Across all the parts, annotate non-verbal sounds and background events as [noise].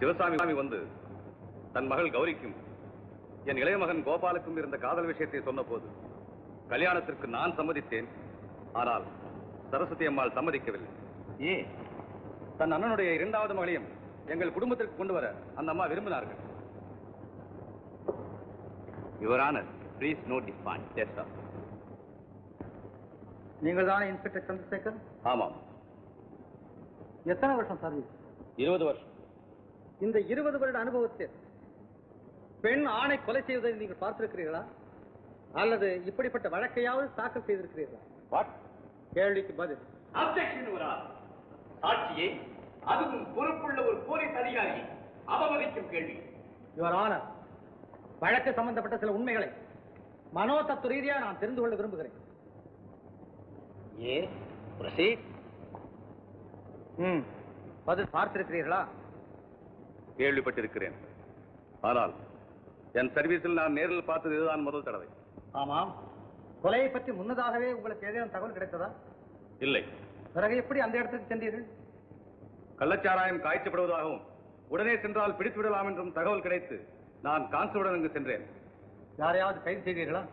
சிவசாமி வந்து தன் மகள் கௌரிக்கும் என் இளைய மகன் கோபாலுக்கும் இருந்த காதல் விஷயத்தை சொன்னபோது கல்யாணத்திற்கு நான் சம்மதித்தேன். ஆனால் சரஸ்வதி அம்மாள் சம்மதிக்கவில்லை. ஏ தன் அண்ணனுடைய இரண்டாவது மகளையும் எங்கள் குடும்பத்திற்கு கொண்டு வர அந்த அம்மா விரும்பினார்கள். Your honour please note this point yes sir நீங்கள் தானே இன்ஸ்பெக்டர் சந்திரசேகர்? ஆமாம். எத்தனை வருஷம் சர்வீஸ் இருபது வருஷம். இந்த இருபது வருட அனுபவத்தில் பெண் ஆணை கொலை செய்வதை நீங்கள் பார்த்திருக்கிறீர்களா? அல்லது இப்படிப்பட்ட வழக்கையாவது தாக்கல் செய்திருக்கிறீர்களா? கேள்விக்கு பதில். சாட்சியை அதுவும் பொறுப்புள்ள ஒரு போலீஸ் அதிகாரியை அவமதிக்கும் கேள்வி. யுவர் ஆனர் வழக்கு சம்பந்தப்பட்ட சில உண்மைகளை மனோ தத்துவ ரீதியா நான் தெரிந்து கொள்ள விரும்புகிறேன். ஏ பதில் பார்த்திருக்கிறீர்களா? கேள்விப்பட்டிருக்கிறேன். ஆனால் என் சர்வீஸில் நான் நேரில் பார்த்தது இதுதான் முதல் தடவை. ஆமாம். கொலையை பற்றி முன்னதாகவே உங்களுக்கு ஏதேனும் தகவல் கிடைத்ததா? இல்லை. பிறகு எப்படி அந்த இடத்துக்கு சென்றீர்கள்? கள்ளச்சாராயம் காய்ச்சப்படுவதாகவும் உடனே சென்றால் பிடித்து விடலாம் என்றும் தகவல் கிடைத்து நான் கான்ஸ்டபிளுடன் அங்கு சென்றேன். யாரையாவது கைது செய்தீர்களா?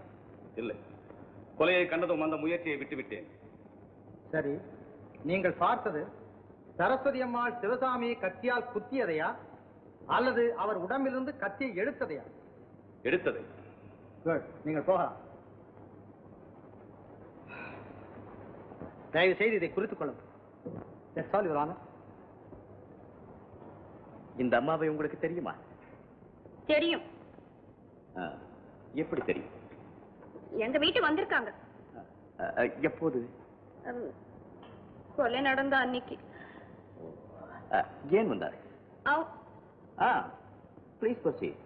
இல்லை. கொலையை கண்டதும் அந்த முயற்சியை விட்டுவிட்டேன். சரி. நீங்கள் பார்த்தது சரஸ்வதி அம்மாள் சிவசாமியை கத்தியால் குத்தியதையா? அல்லது அவர் உடம்பிலிருந்து கத்தியை எடுத்ததையா? எடுத்தது. குட் நீங்கள் போகலாம். தயவு செய்து இதை குறித்துக் கொள்ளுங்கள். இந்த அம்மாவை உங்களுக்கு தெரியுமா? தெரியும். எப்படி தெரியும்? எங்க வீட்டு வந்திருக்காங்க. எப்போது? கொலை நடந்த அன்னைக்கு. ஏன் வந்தார்? ப்ளீஸ் ப்ரொசீட்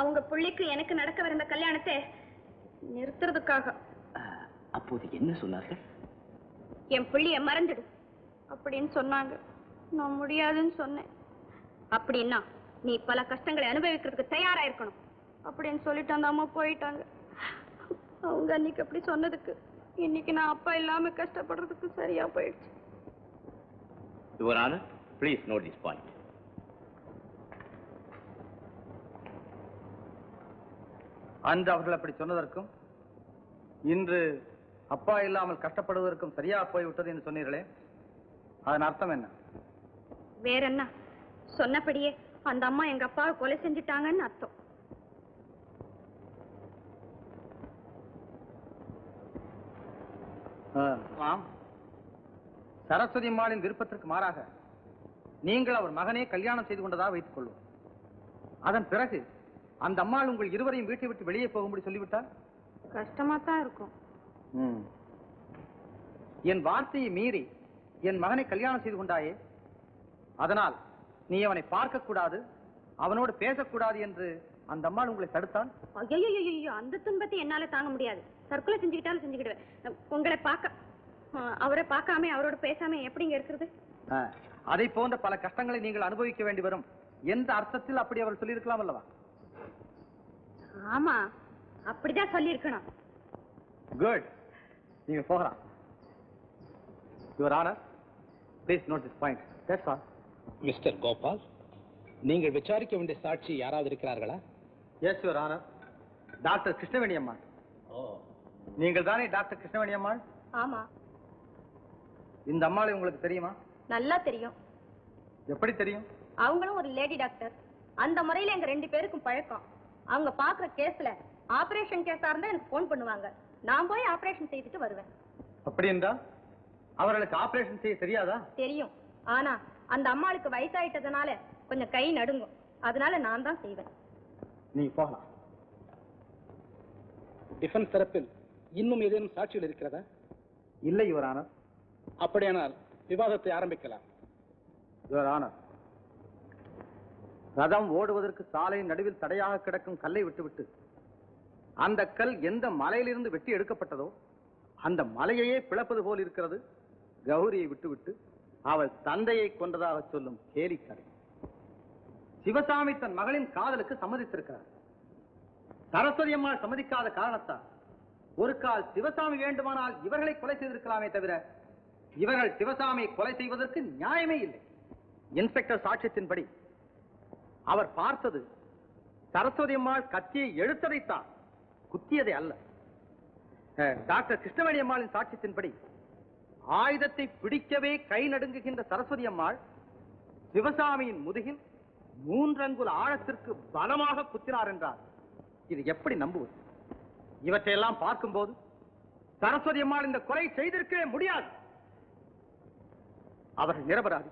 அவங்க புள்ளிக்கு எனக்கு நடக்கவிருந்த கல்யாணத்தை நிறுத்துறதுக்காக. அப்போது என்ன சொன்னார்கள்? என் புள்ளிய மறந்துடு அப்படின்னு சொன்னாங்க. நான் முடியாதுன்னு சொன்னேன். அப்படின்னா நீ பல கஷ்டங்களை அனுபவிக்கிறதுக்கு தயாரா இருக்கணும் அப்படின்னு சொல்லிட்டு அந்த அம்மா போயிட்டாங்க. அவங்க அன்னைக்கு அப்படி சொன்னதுக்கு இன்னைக்கு நான் அப்பா இல்லாம கஷ்டப்படுறதுக்கு சரியா போயிடுச்சு. Your honour please note this point அன்று அவர்கள் அப்படி சொன்னதற்கும் இன்று அப்பா இல்லாமல் கஷ்டப்படுவதற்கும் சரியா போய்விட்டது என்று சொன்னீர்களே அதன் அர்த்தம் என்ன? வேற என்ன சொன்னபடியே அந்த அம்மா எங்க அப்பாவை கொலை செஞ்சுட்டாங்கன்னு அர்த்தம். ஆம். சரஸ்வதி அம்மாளின் விருப்பத்திற்கு மாறாக நீங்கள் அவர் மகனே கல்யாணம் செய்து கொண்டதாக வைத்துக் கொள்வோம். அதன் பிறகு அந்த அம்மாள் உங்கள் இருவரையும் வீட்டை விட்டு வெளியே போகும்படி சொல்லிவிட்டால்? கஷ்டமா தான் இருக்கும் என் வார்த்தையை மீறி என் மகனை கல்யாணம் செய்து கொண்டாயே? அதனால் நீ அவனை பார்க்க கூடாது அவனோடு பேசக்கூடாது என்று அந்த அம்மாள் உங்களை தடுத்தால் ஐயோ அந்த துன்பத்தை என்னால தாங்க முடியாது. தற்கொலை செஞ்சுக்கிட்டாலும் செஞ்சுக்கிடுவேன். உங்களை பார்க்க அவரை பார்க்காம அவரோட பேசாம எப்படிங்க இருக்கிறது அதை போன்ற பல கஷ்டங்களை நீங்கள் அனுபவிக்க வேண்டி வரும். எந்த அர்த்தத்தில் அப்படி அவர் சொல்லியிருக்கலாம் அல்லவா? ஆமா அப்படிதான் சொல்லியிருக்கணும். குட் நீங்க போகலாம். Your honour please note this point that's all mister Gopal நீங்கள் விசாரிக்க வேண்டிய சாட்சி யாராவது இருக்கிறார்களா? Yes your honour doctor Krishnaveni அம்மாள் நீங்கள் தானே டாக்டர் கிருஷ்ணவேணி அம்மாள் ஆமா. இந்த அம்மாளை உங்களுக்கு தெரியுமா? நல்லா தெரியும். எப்படி தெரியும்? அவங்களும் ஒரு லேடி டாக்டர். அந்த முறையில எங்க ரெண்டு பேருக்கும் பழக்கம். அவங்க பாக்குற கேஸ்ல ஆபரேஷன் கேஸா இருந்தா எனக்கு ஃபோன் பண்ணுவாங்க. நான் போய் ஆபரேஷன் செய்துட்டு வருவேன். அப்படி என்றால் அவர்களுக்கு ஆபரேஷன் செய்ய தெரியாதா? தெரியும். ஆனா அந்த அம்மாளுக்கு வயசாயிட்டதுனால கொஞ்சம் கை நடுங்கும். அதனால நான் தான் செய்வேன். நீங்க போகலாம். டிஃபென்ஸ் தரப்பில் இன்னும் ஏதேனும் சாட்சிகள் இருக்கிறதா? இல்லை யுவர் ஆனர் அப்படியானால் விவாதத்தை ஆரம்பிக்கலாம். யுவர் ஆனர் ரதம் ஓடுவதற்கு சாலையின் நடுவில் தடையாக கிடக்கும் கல்லை விட்டுவிட்டு அந்த கல் எந்த மலையிலிருந்து வெட்டி எடுக்கப்பட்டதோ அந்த மலையையே பிளப்பது போல் இருக்கிறது. கௌரியை விட்டுவிட்டு அவள் தந்தையை கொண்டதாக சொல்லும் கேலி கதை சிவசாமி தன் மகளின் காதலுக்கு சம்மதித்திருக்கிறார். சரஸ்வதி அம்மாள் சம்மதிக்காத காரணத்தால் ஒரு கால் சிவசாமி வேண்டுமானால் இவர்களை கொலை செய்திருக்கலாமே தவிர இவர்கள் சிவசாமியை கொலை செய்வதற்கு நியாயமே இல்லை. இன்ஸ்பெக்டர் சாட்சியத்தின்படி அவர் பார்த்தது சரஸ்வதி அம்மாள் கத்தியை எழுத்ததைத்தான் குத்தியதை அல்ல. டாக்டர் கிருஷ்ணவேணி அம்மாளின் சாட்சியத்தின்படி ஆயுதத்தை பிடிக்கவே கை நடுங்குகின்ற சரஸ்வதி அம்மாள் சிவசாமியின் முதுகில் மூன்றங்குல ஆழத்திற்கு பலமாக குத்தினார் என்றார். இது எப்படி நம்புவது? இவற்றையெல்லாம் பார்க்கும்போது சரஸ்வதி அம்மாள் இந்த கொலை செய்திருக்கவே முடியாது. அவர்கள் நிரபராதி.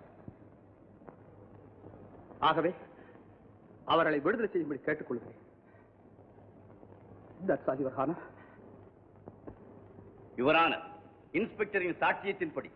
ஆகவே அவர்களை விடுதலை செய்யும்படி கேட்டுக்கொள்கிறேன். That's all, Your Honor. யுவரான இன்ஸ்பெக்டரின் சாட்சியத்தின்படி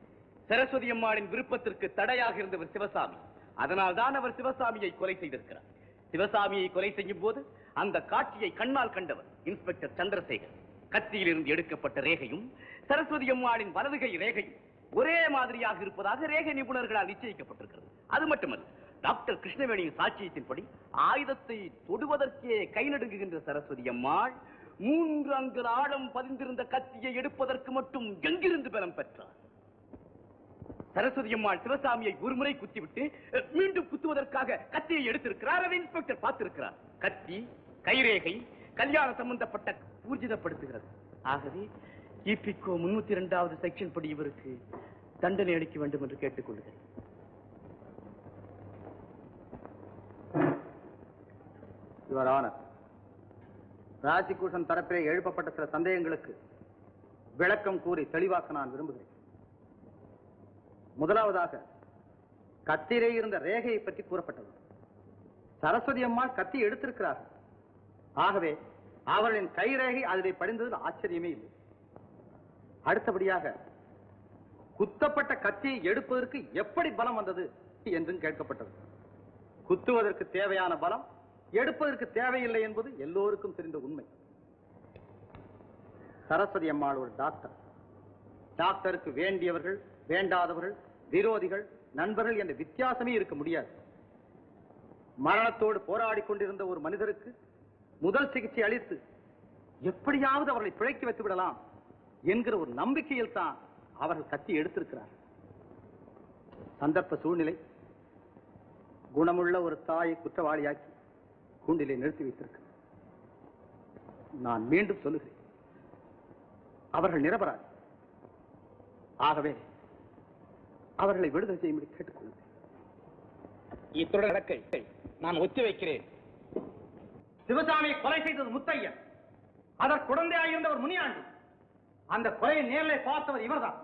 Saraswati அம்மாளின் விருப்பத்திற்கு தடையாக இருந்தவர் சிவசாமி. அதனால் தான் அவர் சிவசாமியை கொலை செய்திருக்கிறார். சிவசாமியை கொலை செய்யும் போது அந்த காட்சியை கண்ணால் கண்டவர் இன்ஸ்பெக்டர் சந்திரசேகர். கத்தியில் இருந்து எடுக்கப்பட்ட ரேகையும் சரஸ்வதி அம்மாளின் வலதுகை ரேகையும் ஒரே மாதிரியாக இருப்பதாக ரேகை நிபுணர்களால் நிச்சயிக்கப்பட்டிருக்கிறது. அது மட்டுமல்ல டாக்டர் கிருஷ்ணவேணியின் சாட்சியத்தின்படி ஆயுதத்தை தொடுவதற்கே கை நடுங்குகின்ற சரஸ்வதி அம்மாள் மூன்று அங்கு ஆழம் பதிந்திருந்த கத்தியை எடுப்பதற்கு மட்டும் எங்கிருந்து பலம் பெற்றார் சரஸ்வதி அம்மாள் சிவசாமியை ஒருமுறை குத்திவிட்டு மீண்டும் குத்துவதற்காக கத்தியை எடுத்திருக்கிறார். அதை இன்ஸ்பெக்டர் பார்த்திருக்கிறார். கத்தி கைரேகை கல்யாண சம்பந்தப்பட்ட ஊர்ஜிதப்படுத்துகிறது. ஆகவே இபிகோ முன்னூத்தி இரண்டாவது செக்ஷன் படி இவருக்கு தண்டனை அளிக்க வேண்டும் என்று கேட்டுக்கொள்கிறேன். யுவர் ஆனர் ராஜிகூஷன் தரப்பிலே எழுப்பப்பட்ட சில சந்தேகங்களுக்கு விளக்கம் கூறி தெளிவாக்க நான் விரும்புகிறேன். முதலாவதாக கத்திலே இருந்த ரேகையை பற்றி கூறப்பட்டது. சரஸ்வதி அம்மாள் கத்தி எடுத்திருக்கிறார் ஆகவே அவர்களின் கைரேகை அதிலே படிந்ததில் ஆச்சரியமே இல்லை. அடுத்தபடியாக குத்தப்பட்ட கத்தியை எடுப்பதற்கு எப்படி பலம் வந்தது என்றும் கேட்கப்பட்டது. குத்துவதற்கு தேவையான பலம் எடுப்பதற்கு தேவையில்லை என்பது எல்லோருக்கும் தெரிந்த உண்மை. சரஸ்வதி அம்மாள் ஒரு டாக்டர். டாக்டருக்கு வேண்டியவர்கள் வேண்டாதவர்கள் விரோதிகள் நண்பர்கள் என்ற வித்தியாசமே இருக்க முடியாது. மரணத்தோடு போராடி கொண்டிருந்த ஒரு மனிதருக்கு முதல் சிகிச்சை அளித்து எப்படியாவது அவர்களை பிழைக்க வைத்து விடலாம் என்கிற ஒரு நம்பிக்கையில் தான் அவர்கள் கத்தி எடுத்திருக்கிறார். சந்தர்ப்ப சூழ்நிலை குணமுள்ள ஒரு தாயை குற்றவாளியாக்கி கூண்டிலே நிறுத்தி வைத்திருக்கு. நான் மீண்டும் சொல்லுகிறேன். அவர்கள் நிரபராதி. ஆகவே அவர்களை விடுதலை செய்யும்படி கேட்டுக்கொள்கிறேன் இத்துடன் வழக்கை நான் ஒத்தி வைக்கிறேன். சிவசாமியை கொலை செய்தது முத்தையன். அதற்கு குழந்தையாயிருந்தவர் முனியாண்டி. அந்த கொலையை நேரிலே பார்த்தவர் இவர்தான்.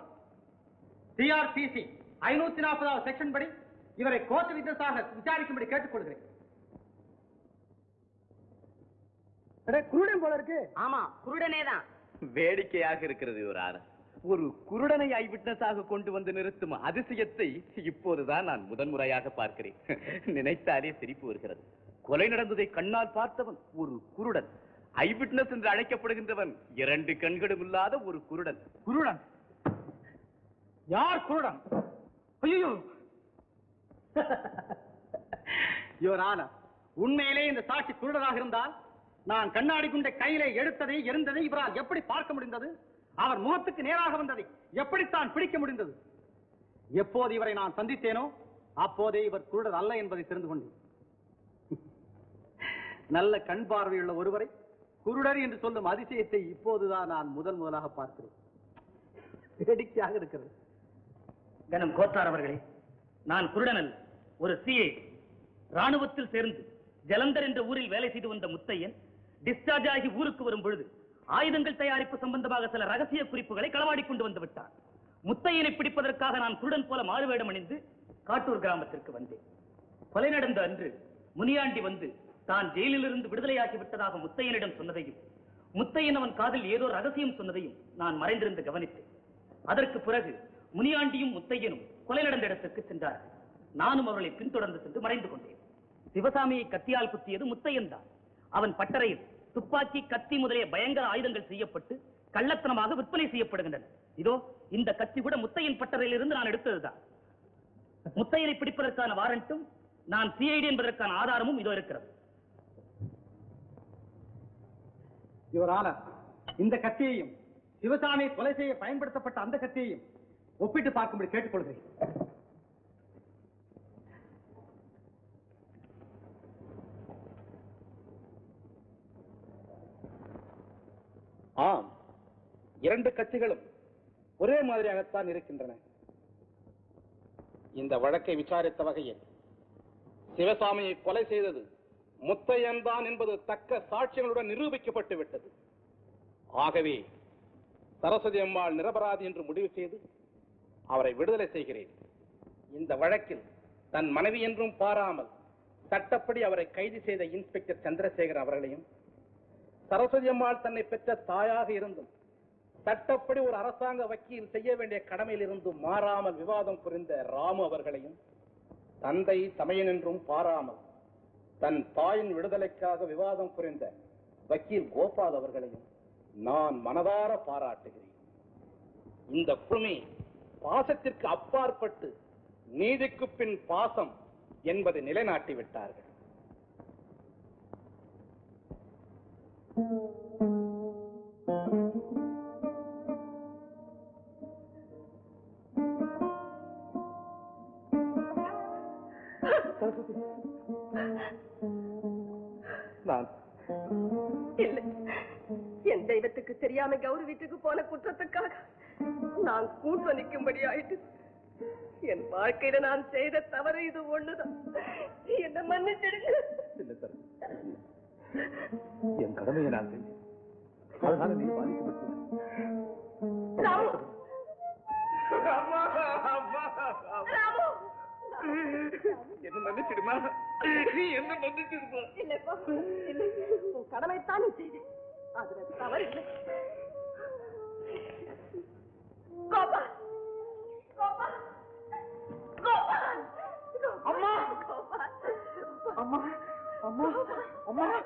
சிஆர்பிசி ஐநூத்தி நாற்பதாவது செக்ஷன் படி இவரை கோர்ட் வித்தஸாக விசாரிக்கும்படி கேட்டுக்கொள்கிறேன். குருடன் போல இருக்கு. ஆமா குருடனே தான் வேடிக்கையாக இருக்கிறது யுவரான ஒரு குருடனை ஐ விட்னஸாக கொண்டு வந்து நிறுத்தும் அதிசயத்தை இப்போதுதான் நான் முதன்முறையாக பார்க்கிறேன். நினைத்தாலே சிரிப்பு வருகிறது. கொலை நடந்ததை கண்ணால் பார்த்தவன் ஒரு குருடன். ஐ விட்னஸ் என்று அழைக்கப்படுகின்றவன் இரண்டு கண்களும் இல்லாத ஒரு குருடன். குருடன்? யார் குருடன்? ஐயோ யுவரான [laughs] உண்மையிலே இந்த சாட்சி குருடராக இருந்தால் நான் கண்ணாடி குண்டை கையிலே எடுத்ததை எரிந்ததை இவரால் எப்படி பார்க்க முடிந்தது? அவர் முகத்துக்கு நேராக வந்ததை எப்படித்தான் பிடிக்க முடிந்தது? எப்போது இவரை நான் சந்தித்தேனோ அப்போதே இவர் குருடர் அல்ல என்பதை தெரிந்து கொண்டேன். நல்ல கண் பார்வையுள்ள ஒருவரை குருடர் என்று சொல்லும் அதிசயத்தை இப்போதுதான் நான் முதல் முதலாக பார்க்கிறேன். வேடிக்கையாக இருக்கிறது. கனம் கோத்தார் அவர்களே நான் குருடனல் ஒரு சிஏ. ராணுவத்தில் சேர்ந்து ஜலந்தர் என்ற ஊரில் வேலை செய்து வந்த முத்தையன் டிஸ்சார்ஜ் ஆகி ஊருக்கு வரும் பொழுது ஆயுதங்கள் தயாரிப்பு சம்பந்தமாக சில ரகசிய குறிப்புகளை களவாடி கொண்டு வந்து விட்டார். முத்தையனை பிடிப்பதற்காக நான் குருடன் போல மாறுவேடம் அணிந்து காட்டூர் கிராமத்திற்கு வந்தேன். கொலை நடந்த அன்று முனியாண்டி வந்து தான் ஜெயிலிலிருந்து விடுதலையாகி விட்டதாக முத்தையனிடம் சொன்னதையும் முத்தையன் அவன் காதில் ஏதோ ரகசியம் சொன்னதையும் நான் மறைந்திருந்து கவனித்தேன். அதற்கு பிறகு முனியாண்டியும் முத்தையனும் கொலை நடந்த இடத்திற்கு சென்றார்கள். நானும் அவர்களை பின்தொடர்ந்து சென்று மறைந்து கொண்டேன். சிவசாமியை கத்தியால் குத்தியது முத்தையன் தான். அவன் பட்டறையில் துப்பாக்கி கத்தி முதலிய பயங்கர ஆயுதங்கள் செய்யப்பட்டு கள்ளத்தனமாக விற்பனை செய்யப்படுகின்றன. இதோ இந்த கத்தி கூட முத்தையின் பட்டறையில் இருந்து நான் எடுத்ததுதான். முத்தையனை பிடிப்பதற்கான வாரண்ட்டும் நான் சிஐடி என்பதற்கான ஆதாரமும் இதோ இருக்கிறது. யுவரான இந்த கத்தியையும் சிவசாமி கொலை செய்ய பயன்படுத்தப்பட்ட அந்த கத்தியையும் ஒப்பிட்டு பார்க்கும்படி கேட்டுக்கொள்கிறேன். ஆம். இரண்டு கட்சிகளும் ஒரே மாதிரியாகத்தான் இருக்கின்றன. இந்த வழக்கை விசாரித்த வகையில் சிவசாமியை கொலை செய்தது முத்தையன் தான் என்பது தக்க சாட்சியங்களுடன் நிரூபிக்கப்பட்டு விட்டது. ஆகவே சரஸ்வதி அம்மாள் நிரபராதி என்று முடிவு செய்து அவரை விடுதலை செய்கிறேன். இந்த வழக்கில் தன் மனைவி என்றும் பாராமல் சட்டப்படி அவரை கைது செய்த இன்ஸ்பெக்டர் சந்திரசேகர் அவர்களையும் சரஸ்வதி அம்மாள் தன்னை பெற்ற தாயாக இருந்தும் சட்டப்படி ஒரு அரசாங்க வக்கீல் செய்ய வேண்டிய கடமையில் இருந்தும் மாறாமல் விவாதம் புரிந்த ராமு அவர்களையும் தந்தை தமையன் என்றும் பாராமல் தன் தாயின் விடுதலைக்காக விவாதம் புரிந்த வக்கீல் கோபால் அவர்களையும் நான் மனதார பாராட்டுகிறேன். இந்த குழுமி பாசத்திற்கு அப்பாற்பட்டு நீதிக்கு பின் பாசம் என்பதை நிலைநாட்டி விட்டார்கள் நான் இல்லை. என் தெய்வத்துக்கு தெரியாம கௌரி வீட்டுக்கு போன குற்றத்துக்காக நான் கூட்டு நிற்கும்படி ஆயிட்டு என் வாழ்க்கையில நான் செய்த தவறு இது ஒண்ணுதான். என்ன மன்னிச்சிடுங்க. என் கடமையை நான் செஞ்சேன் அதனால நீ பாதிக்கப்பட்டு என்ன கடமைத்தான் அம்மா! அம்மா! Omar, Omar.